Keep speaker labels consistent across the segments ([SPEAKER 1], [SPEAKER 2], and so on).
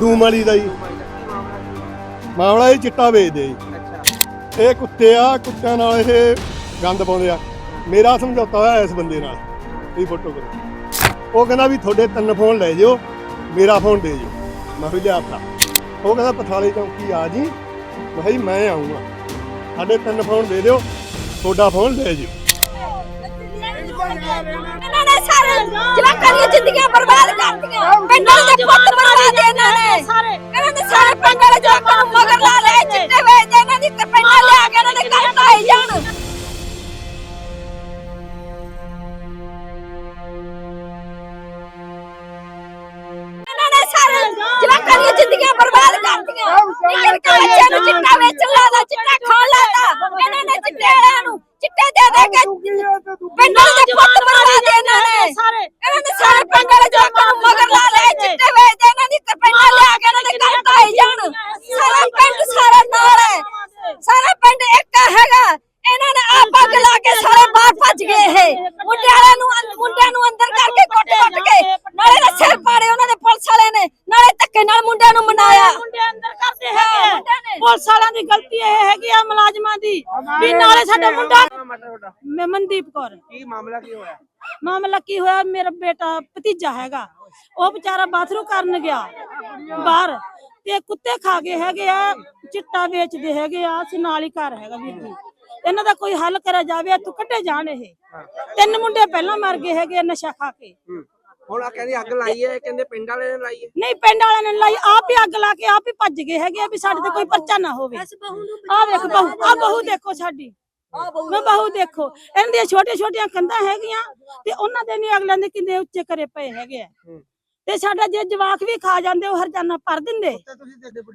[SPEAKER 1] Doom ਵਾਲੀ ਦਾ ਜੀ। ਮਾਮਲਾ ਇਹ ਚਿੱਟਾ ਵੇਚਦੇ ਜੀ। ਇਹ ਕੁੱਤੇ ਆ ਕੁੱਤਿਆਂ ਨਾਲ ਇਹ ਗੰਦ ਪਾਉਂਦੇ ਆ। ਮੇਰਾ ਸਮਝੌਤਾ ਹੋਇਆ ਇਸ ਬੰਦੇ ਨਾਲ। ਵੀ ਫੋਟੋ ਕਰੋ। ਉਹ ਕਹਿੰਦਾ ਵੀ ਤੁਹਾਡੇ ਤਿੰਨ ਫੋਨ ਲੈ ਜਿਓ ਮੇਰਾ ਫੋਨ ਦੇ ਜਿਓ। ਮੈਂ ਵੀ ਲਿਆਤਾ ਉਹ ਕਹਿੰਦਾ ਪਥਾਲੇ ਚੌਂਕੀ ਆ ਜੀ। ਮੈਂ ਮੈਂ ਆਉਂਗਾ ਸਾਡੇ ਤਿੰਨ ਫੋਨ ਦੇ ਦਿਓ ਤੁਹਾਡਾ ਫੋਨ ਲੈ ਜਿਓ।
[SPEAKER 2] ਇਹਨਾਂ ਨੇ ਸਾਰੇ ਜਵਾਕਾਂ ਦੀਆਂ ਜ਼ਿੰਦਗੀਆਂ ਬਰਬਾਦ ਕਰਤੀਆਂ। ਪਿੰਡਾਂ ਦੇ ਪੁੱਤ ਬਰਬਾਦ ਇਹਨਾਂ ਨੇ। ਸਾਰੇ ਇਹਨਾਂ ਨੇ ਸਾਰੇ ਪਿੰਡਾਂ ਦੇ ਜਵਾਕਾਂ ਨੂੰ ਮਗਰ ਲਾ ਲਏ ਚਿੱਟੇ ਵੇਚਦੇ ਇਹਨਾਂ ਦੀ ਕਰਪੈਨਾ ਲਿਆ ਕੇ ਇਹਨਾਂ ਦੇ ਘਰ ਢਾਈ ਜਾਣ। ਇਹਨਾਂ ਨੇ ਸਾਰੇ ਜਵਾਕਾਂ ਦੀਆਂ ਜ਼ਿੰਦਗੀਆਂ ਬਰਬਾਦ ਕਰਤੀਆਂ। ਨਿੱਕੇ ਨਿੱਕੇ ਬੱਚਿਆਂ ਨੂੰ ਚਿੱਟਾ ਵੇਚਣ ਲਾਦਾ ਚਿੱਟਾ ਖਾਣ ਲਾਦਾ ਇਹਨਾਂ ਨੇ ਚਿੱਟੇ ਵਾਲਿਆਂ ਨੂੰ ਚਿੱਟੇ ਦੇ ਦੇ ਕੇ ਪਿੰਡਾਂ ਦੇ ਪੁੱਤ ਬਰਬਾਦ ਇਹਨਾਂ ਨੇ ਸਾਰੇ। ਇਹਨਾਂ ਨੇ ਸਾਰੇ ਪਿੰਡਾਂ ਦੇ ਜਵਾਕਾਂ ਨੂੰ ਮਗਰ ਲਾ ਲਏ ਚਿੱਟੇ ਵੇਚਦੇ ਇਹਨਾਂ ਦੀ ਕਰਪੈਨਾ ਲਿਆ ਕੇ ਇਹਨਾਂ ਦੇ ਘਰ ਢਾਈ ਜਾਣ। ਸਾਰਾ ਪਿੰਡ ਸਾਰਾ ਨਾਲ ਹੈ। ਸਾਰਾ ਪਿੰਡ ਇੱਕ ਹੈਗਾ। ਇਹਨਾਂ ਨੇ ਆਪ ਅੱਗ ਲਾ ਕੇ ਸਾਰੇ ਬਾਹਰ ਭੱਜ ਗਏ ਇਹ। ਮੁੰਡਿਆਂ ਵਾਲਿਆਂ ਨੂੰ ਮੁੰਡਿਆਂ ਨੂੰ ਅੰਦਰ ਕਰਕੇ ਕੁੱਟ-ਕੁੱਟ ਕੇ ਨਾਲੇ ਦੇ ਸਿਰ ਪਾੜੇ ਉਹਨਾਂ ਦੇ ਪੁਲਿਸ ਵਾਲੇ ਨੇ। ਨਾਲੇ ਧੱਕੇ ਨਾਲ ਮੁੰਡਿਆਂ ਨੂੰ ਮਨਾਇਆ
[SPEAKER 3] ਮੁੰਡੇ ਅੰਦਰ ਕਰਦੇ
[SPEAKER 2] ਹਾਂ,
[SPEAKER 3] ਹੈਗੇ ਆ।
[SPEAKER 2] ਮੁੰਡਿਆਂ ਨੇ।
[SPEAKER 3] ਪੁਲਿਸ ਵਾਲਿਆਂ ਦੀ ਗਲਤੀ ਇਹ ਹੈਗੀ ਆ ਮੁਲਾਜ਼ਮਾਂ ਦੀ। ਵੀ ਨਾਲੇ ਸਾਡਾ ਮੁੰਡਾ ਮੈਂ ਮਨਦੀਪ ਕੌਰ।
[SPEAKER 4] ਕੀ ਮਾਮਲਾ ਕੀ ਹੋਇਆ?
[SPEAKER 3] ਮਾਮਲਾ ਕੀ ਹੋਇਆ? ਮੇਰਾ ਬੇਟਾ ਭਤੀਜਾ ਹੈਗਾ। ਉਹ ਵਿਚਾਰਾ ਬਾਥਰੂਮ ਕਰਨ ਗਿਆ। ਬਾਹਰ ਤੇ ਕੁੱਤੇ ਖਾ ਗਏ ਹੈਗੇ ਆ ਚਿੱਟਾ ਵੇਚਦੇ ਹੈਗੇ ਆ ਨਾਲ ਹੀ ਘਰ ਹੈਗਾ ਵੀਰ ਜੀ। ਇਹਨਾਂ ਦਾ ਕੋਈ ਹੱਲ ਕਰਿਆ ਜਾਵੇ ਇੱਥੋਂ ਕੱਢੇ ਜਾਣ ਇਹ। ਤਿੰਨ ਮੁੰਡੇ ਪਹਿਲਾਂ ਮਰ ਗਏ ਹੈਗੇ ਆ ਨਸ਼ਾ ਖਾ ਕੇ।
[SPEAKER 4] ਹੁਣ ਆ ਕਹਿੰਦੇ ਅੱਗ ਲਾਈ ਹੈ ਕਹਿੰਦੇ ਪਿੰਡ ਵਾਲੇ ਨੇ ਲਾਈ ਹੈ।
[SPEAKER 3] ਨਹੀਂ ਪਿੰਡ ਵਾਲਿਆਂ ਨੇ ਲਾਈ ਆਪ ਹੀ ਅੱਗ ਲਾ ਕੇ ਆਪ ਹੀ ਭੱਜ ਗਏ ਹੈਗੇ ਆ ਵੀ ਸਾਡੇ ਤੇ ਕੋਈ ਪਰਚਾ ਨਾ ਹੋਵੇ। ਆ ਵੇਖ ਬਹੂ ਆ ਬਹੂ ਦੇਖੋ। ਸਾਡੀ। ਮੈਂ ਬਹੂ ਦੇਖੋ ਇਹਨਾਂ ਦੀਆਂ ਛੋਟੀਆਂ ਛੋਟੀਆਂ ਕੰਧਾਂ ਹੈਗੀਆਂ ਤੇ ਉਹਨਾਂ ਦੇ ਨਹੀਂ ਅਗਲਿਆਂ ਦੇ ਕਿੰਨੇ ਉੱਚੇ ਕਰੇ ਪਏ ਹੈਗੇ ਆ। ਤੇ ਸਾਡਾ ਜੇ ਜਵਾਕ ਵੀ ਖਾ ਜਾਂਦੇ ਉਹ ਹਰਜਾਨਾ ਭਰ ਦਿੰਦੇ।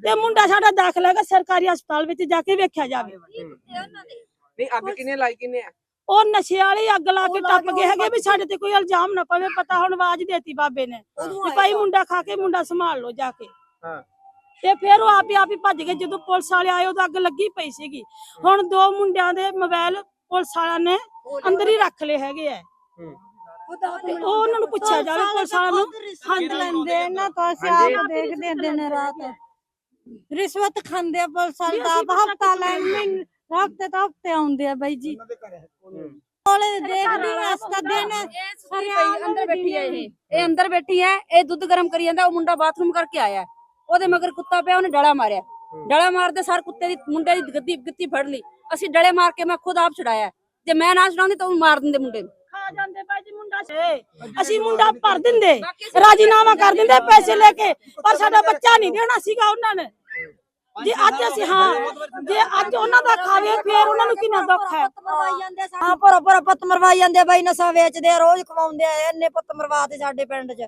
[SPEAKER 3] ਤੇ ਮੁੰਡਾ ਸਾਡਾ ਦਾਖਲ ਹੈਗਾ ਸਰਕਾਰੀ ਹਸਪਤਾਲ ਵਿੱਚ ਜਾ ਕੇ ਵੇਖਿਆ ਜਾਵੇ।
[SPEAKER 4] ਨਹੀਂ ਅੱਗ ਕਿਨੇ ਲਾਈ ਕਿਨੇ ਆ?
[SPEAKER 3] ਉਹ ਨਸ਼ੇ ਵਾਲੀ ਅੱਗ ਲਾ ਕੇ ਟੱਪ ਗਏ ਹੈਗੇ ਵੀ ਸਾਡੇ ਤੇ ਕੋਈ ਇਲਜ਼ਾਮ ਨਾ ਪਵੇ ਪਤਾ ਹੁਣ ਆਵਾਜ਼ ਦੇਤੀ ਬਾਬੇ ਨੇ ਵੀ ਭਾਈ ਮੁੰਡਾ ਖਾ ਕੇ ਮੁੰਡਾ ਸੰਭਾਲ ਲਓ ਜਾ ਕੇ।
[SPEAKER 4] ਹਾਂ।
[SPEAKER 3] ਤੇ ਫਿਰ ਉਹ ਆਪ ਆਪ ਭੱਜ ਗਏ ਜਦੋਂ ਪੁਲਿਸ ਵਾਲੇ ਆਏ ਉਦੋਂ ਅੱਗ ਲੱਗੀ ਪਈ ਸੀਗੀ। ਹੁਣ ਦੋ ਮੁੰਡਿਆਂ ਦੇ ਮੋਬਾਈਲ ਪੁਲਿਸ ਵਾਲਿਆਂ ਨੇ ਅੰਦਰ ਹੀ ਰੱਖ ਲਏ ਹੈਗੇ ਆ ਉਹ ਉਹਨਾਂ ਨੂੰ ਪੁੱਛਿਆ ਜਾਵੇ ਪੁਲਿਸ ਵਾਲਿਆਂ ਨੂੰ
[SPEAKER 5] ਹਾਂਜੀ। ਲੈਂਦੇ ਇਹਨਾਂ ਤੋਂ ਅਸੀਂ
[SPEAKER 4] ਹਾਂਜੀ।
[SPEAKER 5] ਆਪ ਦੇਖਦੇ ਦਿਨ ਰਾਤ। ਰਿਸ਼ਵਤ ਖਾਂਦੇ ਆ ਪੁਲਿਸ ਵਾਲੇ ਆਪ ਹਫਤਾ ਲੈਣ। ਮਹੀਨੇ ਹਫ਼ਤੇ ਤੋਂ ਹਫ਼ਤੇ ਆਉਂਦੇ ਆ ਬਾਈ ਜੀ।
[SPEAKER 4] ਹੂੰ।
[SPEAKER 5] ਕੋਲੇ ਦੇਖਦੇ ਆ ਅਸ ਤਾਂ ਦਿਨ।
[SPEAKER 6] ਅੰਦਰ ਬੈਠੀ ਹੈ ਇਹ। ਇਹ ਅੰਦਰ ਬੈਠੀ ਹੈ ਇਹ ਦੁੱਧ ਗਰਮ ਕਰੀ ਜਾਂਦਾ ਉਹ ਮੁੰਡਾ ਬਾਥਰੂਮ ਕਰਕੇ ਆਇਆ। ਉਹਦੇ ਮਗਰ ਕੁੱਤਾ ਪਿਆ ਉਹਨੇ ਡੜਾ ਮਾਰਿਆ। ਡੜਾ ਮਾਰਦੇ ਸਾਰ ਕੁੱਤੇ ਦੀ ਮੁੰਡੇ ਦੀ ਗੱਦੀ ਗੱਤੀ ਫੜ ਲਈ। ਅਸੀਂ ਡੜੇ ਮਾਰ ਕੇ ਮੈਂ ਖੁਦ ਆਪ ਛੁਡਾਇਆ। ਜੇ ਮੈਂ ਨਾ ਛੁਡਾਉਂਦੀ ਤਾਂ ਉਹ ਮਾਰ ਦਿੰਦੇ ਮੁੰਡੇ ਨੂੰ।
[SPEAKER 3] ਖਾ ਜਾਂਦੇ ਭਾਈ ਜੀ ਮੁੰਡਾ। ਸੇ ਅਸੀਂ ਮੁੰਡਾ ਭਰ ਦਿੰਦੇ। ਰਾਜੀਨਾਮਾ ਕਰ ਦਿੰਦੇ ਪੈਸੇ ਲੈ ਕੇ। ਪਰ ਸਾਡਾ ਬੱਚਾ ਨਹੀਂ ਦੇਣਾ ਸੀਗਾ ਉਹਨਾਂ ਨੇ। ਜੇ ਅੱਜ ਅਸੀਂ ਹਾਂ ਜੇ ਅੱਜ ਉਹਨਾਂ ਦਾ ਖਾਵੇ ਫਿਰ ਉਹਨਾਂ ਨੂੰ ਕਿੰਨਾ ਦੁੱਖ ਹੈ?
[SPEAKER 5] ਆ ਹਾਂ ਪਰ ਪਰ ਪੁੱਤ ਮਰਵਾਈ ਜਾਂਦੇ ਆ ਬਾਈ ਨਸ਼ਾ ਵੇਚਦੇ ਆ ਰੋਜ਼ ਖਵਾਉਂਦੇ ਆ ਇੰਨੇ ਪੁੱਤ ਮਰਵਾਤੇ ਸਾਡੇ ਪਿੰਡ 'ਚ।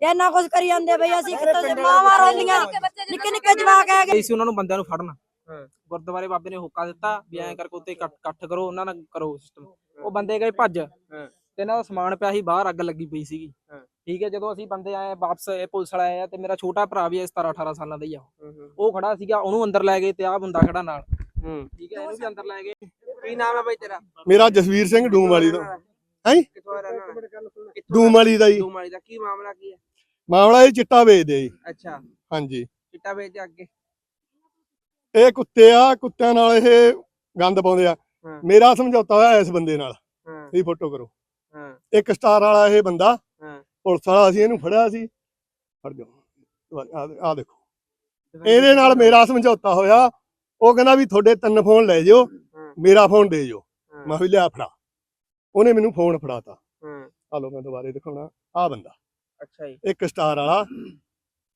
[SPEAKER 5] ਤੇ ਇੰਨਾ ਕੁਝ ਕਰੀ ਜਾਂਦੇ ਆ ਬਈ ਅਸੀਂ ਕਿਤੇ ਮਾਵਾਂ ਰੋਂਦੀਆਂ। ਨਿੱਕੇ ਨਿੱਕੇ ਜਵਾਕ ਹੈਗੇ।
[SPEAKER 7] ਗਈ ਸੀ ਉਹਨਾਂ ਨੂੰ ਬੰਦਿਆਂ ਨੂੰ ਫੜਨ। ਗੁਰਦੁਆਰੇ ਬਾਬੇ ਨੇ ਹੁੱਕਾ ਦਿੱਤਾ ਵੀ ਐਂ ਕਰਕੇ ਉੱਤੇ ਇਕੱਠ ਇਕੱਠ ਕਰੋ ਉਹਨਾਂ ਨਾਲ ਕਰੋ ਸਿਸਟਮ ਉਹ ਬੰਦੇ ਗਏ ਭੱਜ। ਤੇ ਇਹਨਾਂ ਦਾ ਸਮਾਨ ਪਿਆ ਸੀ ਬਾਹਰ ਅੱਗ ਲੱਗੀ ਪਈ ਸੀਗੀ। ਠੀਕ ਹੈ ਜਦੋਂ ਅਸੀਂ ਬੰਦੇ ਆਏ ਵਾਪਸ ਇਹ ਪੁਲਿਸ ਵਾਲਾ ਆਇਆ ਤੇ ਮੇਰਾ ਛੋਟਾ ਭਰਾ ਵੀ 17 18 ਸਾਲਾਂ ਦਾ ਹੀ ਆ ਉਹ। ਖੜਾ ਸੀਗਾ ਉਹਨੂੰ ਅੰਦਰ ਲੈ ਗਏ ਤੇ ਆਹ ਬੰਦਾ ਖੜਾ ਨਾਲ।
[SPEAKER 4] ਹੂੰ।
[SPEAKER 7] ਠੀਕ ਹੈ ਇਹਨੂੰ ਵੀ ਅੰਦਰ ਲੈ ਗਏ।
[SPEAKER 4] ਕੀ ਨਾਮ ਹੈ ਬਾਈ ਤੇਰਾ?
[SPEAKER 1] ਮੇਰਾ ਜਸਵੀਰ ਸਿੰਘ ਡੂਮ ਵਾਲੀ? ਦਾ? ਹੈਂ? ਡੂਮ ਵਾਲੀ ਦਾ ਜੀ।
[SPEAKER 4] ਡੂਮ ਵਾਲੀ ਦਾ। ਕੀ ਮਾਮਲਾ ਕੀ ਹੈ?
[SPEAKER 1] ਮਾਮਲਾ ਇਹ ਚਿੱਟਾ ਵੇਚਦੇ ਜੀ।
[SPEAKER 4] ਅੱਛਾ।
[SPEAKER 1] ਹਾਂਜੀ।
[SPEAKER 4] ਚਿੱਟਾ ਵੇਚ ਅੱਗੇ?
[SPEAKER 1] ਇਹ ਕੁੱਤੇ ਆ ਕੁੱਤਿਆਂ ਨਾਲ ਇਹ ਗੰਦ ਪਾਉਂਦੇ ਆ। ਮੇਰਾ ਸਮਝੌਤਾ ਹੋਇਆ ਇਸ ਬੰਦੇ ਨਾਲ। ਇਹ ਫੋਟੋ ਕਰੋ। ਇੱਕ ਸਟਾਰ ਵਾਲਾ ਇਹ ਬੰਦਾ
[SPEAKER 4] ਹਾਂ।
[SPEAKER 1] ਪੁਲਿਸ ਵਾਲਾ ਅਸੀਂ ਇਹਨੂੰ ਫੜਿਆ ਸੀ। ਫੜ ਜਾਓ। ਆ ਦੇਖੋ। ਇਹਦੇ ਨਾਲ ਮੇਰਾ ਸਮਝੌਤਾ ਹੋਇਆ। ਉਹ ਕਹਿੰਦਾ ਵੀ ਤੁਹਾਡੇ ਤਿੰਨ ਫੋਨ ਲੈ ਜਿਓ ਮੇਰਾ ਫੋਨ ਦੇ ਜਿਓ। ਮੈਂ ਵੀ ਲਿਆ ਫੜਾ। ਉਹਨੇ ਮੈਨੂੰ ਫੋਨ ਫੜਾਤਾ।
[SPEAKER 4] ਹਾਂ।
[SPEAKER 1] ਆ ਲਓ ਮੈਂ ਦੁਬਾਰੇ ਦਿਖਾਉਣਾ। ਆ ਬੰਦਾ।
[SPEAKER 4] ਅੱਛਾ ਜੀ।
[SPEAKER 1] ਇੱਕ ਸਟਾਰ ਵਾਲਾ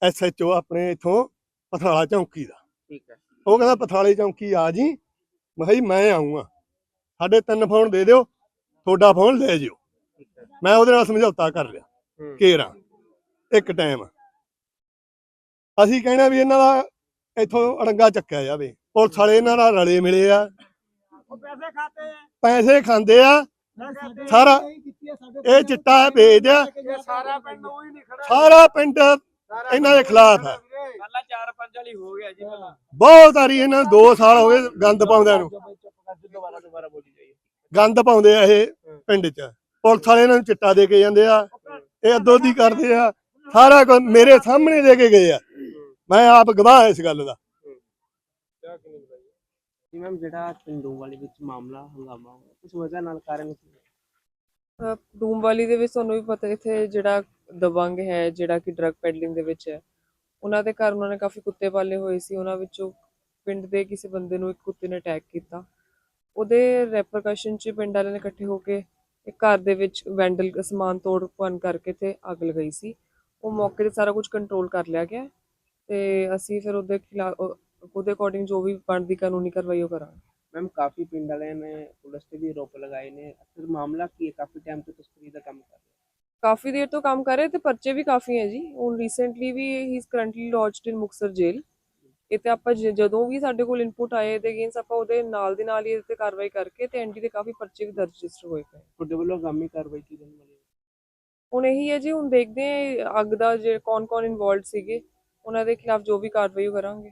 [SPEAKER 1] ਐਸਐਚਓ ਆਪਣੇ ਇਥੋਂ ਪਥਰਾਲਾ ਚੌਂਕੀ ਦਾ।
[SPEAKER 4] ਠੀਕ ਹੈ।
[SPEAKER 1] ਉਹ ਕਹਿੰਦਾ ਪਥਰਾਲੇ ਚੌਂਕੀ ਆ ਜੀ। ਮੈਂ ਮੈਂ ਆਉਂਗਾ ਸਾਡੇ ਤਿੰਨ ਫੋਨ ਦੇ ਦਿਓ। ਤੁਹਾਡਾ ਫੋਨ ਲੈ ਜਿਓ। ਮੈਂ ਉਹਦੇ ਨਾਲ ਸਮਝੌਤਾ ਕਰ ਲਿਆ।
[SPEAKER 4] ਹੂੰ,
[SPEAKER 1] ਕੇਰਾਂ ਇੱਕ ਟਾਈਮ। ਅਸੀਂ ਕਹਿਣਾ ਵੀ ਇਹਨਾਂ ਦਾ ਇਥੋਂ ਅੜੰਗਾ ਚੱਕਿਆ ਜਾਵੇ ਪੁਲਿਸ ਵਾਲੇ ਇਹਨਾਂ ਨਾਲ ਰਲੇ ਮਿਲੇ ਆ। ਪੈਸੇ ਖਾਂਦੇ ਆ। ਸਾਰਾ ਇਹ ਚਿੱਟਾ ਵੇਚਦੇ ਆ
[SPEAKER 4] ਸਾਰਾ ਪਿੰਡ ਉਹੀ ਨਹੀਂ ਖੜਾ।
[SPEAKER 1] ਸਾਰਾ ਪਿੰਡ ਇਹਨਾਂ ਦੇ ਖਿਲਾਫ ਹੈ।
[SPEAKER 7] ਗੱਲਾਂ 4-5 ਵਾਲੀ ਹੋ ਗਿਆ ਜੀ ਪਹਿਲਾਂ।
[SPEAKER 1] ਬਹੁਤ ਆਰੀ ਇਹਨਾਂ ਨੂੰ 2 ਸਾਲ ਹੋ ਗਏ ਗੰਦ ਪਾਉਂਦਿਆਂ ਨੂੰ। ਗੰਦ ਪਾਉਂਦੇ ਆ ਇਹ ਪਿੰਡ 'ਚ। ਪੁਲਿਸ ਵਾਲੇ ਇਹਨਾਂ ਨੂੰ ਚਿੱਟਾ ਦੇ ਕੇ ਜਾਂਦੇ ਆ ਇਹ ਅੱਧੋ ਦੀ ਕਰਦੇ ਆ ਸਾਰਾ ਕੁਝ ਮੇਰੇ ਸਾਹਮਣੇ ਦੇ ਕੇ ਗਏ ਆ। ਮੈਂ ਆਪ ਗਵਾਹ ਇਸ ਗੱਲ ਦਾ।
[SPEAKER 4] ਜੀ ਮੈਮ ਜਿਹੜਾ ਪਿੰਡੂ ਵਾਲੀ ਵਿੱਚ ਮਾਮਲਾ ਹੰਗਾਮਾ ਹੋਇਆ ਕੁਝ ਵਜ੍ਹਾ ਨਾਲ ਕਾਰਨ ਕੀ
[SPEAKER 8] ਡੂਮ ਵਾਲੀ ਦੇ ਵਿੱਚ ਤੁਹਾਨੂੰ ਵੀ ਪਤਾ ਇੱਥੇ ਜਿਹੜਾ ਦਬੰਗ ਹੈ ਜਿਹੜਾ ਕਿ ਡਰੱਗ ਪੈਡਲਿੰਗ ਦੇ ਵਿੱਚ ਹੈ ਉਹਨਾਂ ਦੇ ਘਰ ਉਹਨਾਂ ਨੇ ਕਾਫੀ ਕੁੱਤੇ ਪਾਲੇ ਹੋਏ ਸੀ ਉਹਨਾਂ ਵਿੱਚੋਂ ਪਿੰਡ ਦੇ ਕਿਸੇ ਬੰਦੇ ਨੂੰ ਇੱਕ ਕੁੱਤੇ ਨੇ ਅਟੈਕ ਕੀਤਾ। ਉਹਦੇ ਰੈਪਰਕਸ਼ਨ 'ਚ ਪਿੰਡ ਵਾਲਿਆਂ ਨੇ ਇਕੱਠੇ ਹੋ ਕੇ ਘਰ ਦੇ ਵਿੱਚ ਵੈਂਡਲ ਸਮਾਨ ਤੋੜ ਭੰਨ ਕਰਕੇ ਤੇ ਅੱਗ ਲਗਾਈ ਸੀ। ਉਹ ਮੌਕੇ ਤੇ ਸਾਰਾ ਕੁਝ ਕੰਟਰੋਲ ਕਰ ਲਿਆ ਗਿਆ ਤੇ ਅਸੀਂ ਫਿਰ ਉਹਦੇ ਖਿਲਾਫ ਉਹਦੇ ਅਕੋਰਡਿੰਗ ਜੋ ਵੀ ਬਣਦੀ ਕਾਨੂੰਨੀ ਕਾਰਵਾਈ ਉਹ ਕਰਾਂਗੇ।
[SPEAKER 4] ਮੈਮ ਕਾਫੀ ਪਿੰਡ ਵਾਲਿਆਂ ਨੇ ਪੁਲਿਸ ਤੇ ਵੀ ਆਰੋਪ ਲਗਾਏ ਨੇ। ਅਸਲ ਮਾਮਲਾ ਕੀ ਹੈ? ਕਾਫੀ ਟਾਈਮ ਤੋਂ ਤਸਕਰੀ ਦਾ ਕੰਮ ਕਰ ਰਹੇ
[SPEAKER 8] ਕਾਫੀ ਦੇਰ ਤੋਂ ਕੰਮ ਕਰ ਰਹੇ ਤੇ ਪਰਚੇ ਵੀ ਕਾਫੀ ਹੈ ਜੀ। ਹੁਣ ਰੀਸੈਂਟਲੀ ਵੀ ਹੀ is currently lodged in Muktsar jail ਇਹ ਤੇ ਆਪਾਂ ਜਦੋਂ ਵੀ ਸਾਡੇ ਕੋਲ ਇਨਪੁਟ ਆਏ ਇਹਦੇ ਅਗੇਂਸ ਆਪਾਂ ਉਹਦੇ ਨਾਲ ਦੀ ਨਾਲ ਹੀ ਇਹਦੇ ਤੇ ਕਾਰਵਾਈ ਕਰਕੇ ਤੇ ਐਨਡੀ ਦੇ ਕਾਫੀ ਪਰਚੇ ਵੀ ਦਰਜ ਰਜਿਸਟਰ ਹੋਏ ਪਏ।
[SPEAKER 4] ਤੁਹਾਡੇ ਵੱਲੋਂ ਗਾਮੀ ਕਾਰਵਾਈ ਕੀ ਜਾਣ ਵਾਲੀ ਹੈ?
[SPEAKER 8] ਹੁਣ ਇਹੀ ਹੈ ਜੀ ਹੁਣ ਦੇਖਦੇ ਹਾਂ ਅੱਗ ਦਾ ਜੇ ਕੌਣ ਕੌਣ ਇਨਵੋਲਡ ਸੀਗੇ ਉਹਨਾਂ ਦੇ ਖਿਲਾਫ ਜੋ ਵੀ ਕਾਰਵਾਈ ਕਰਾਂਗੇ।